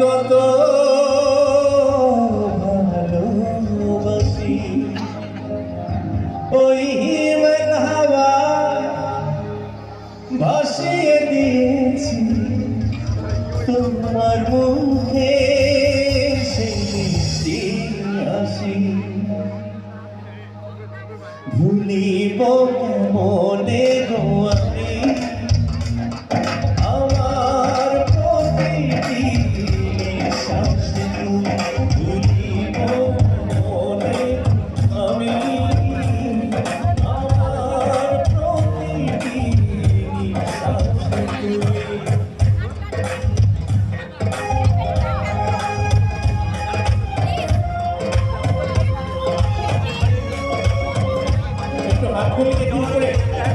কত ভালোবাসি। ওই হাওয়া ভাসিয়ে দিয়েছি তোমার মুখে আসি ভুলিব মনে คุณที่ดีเลย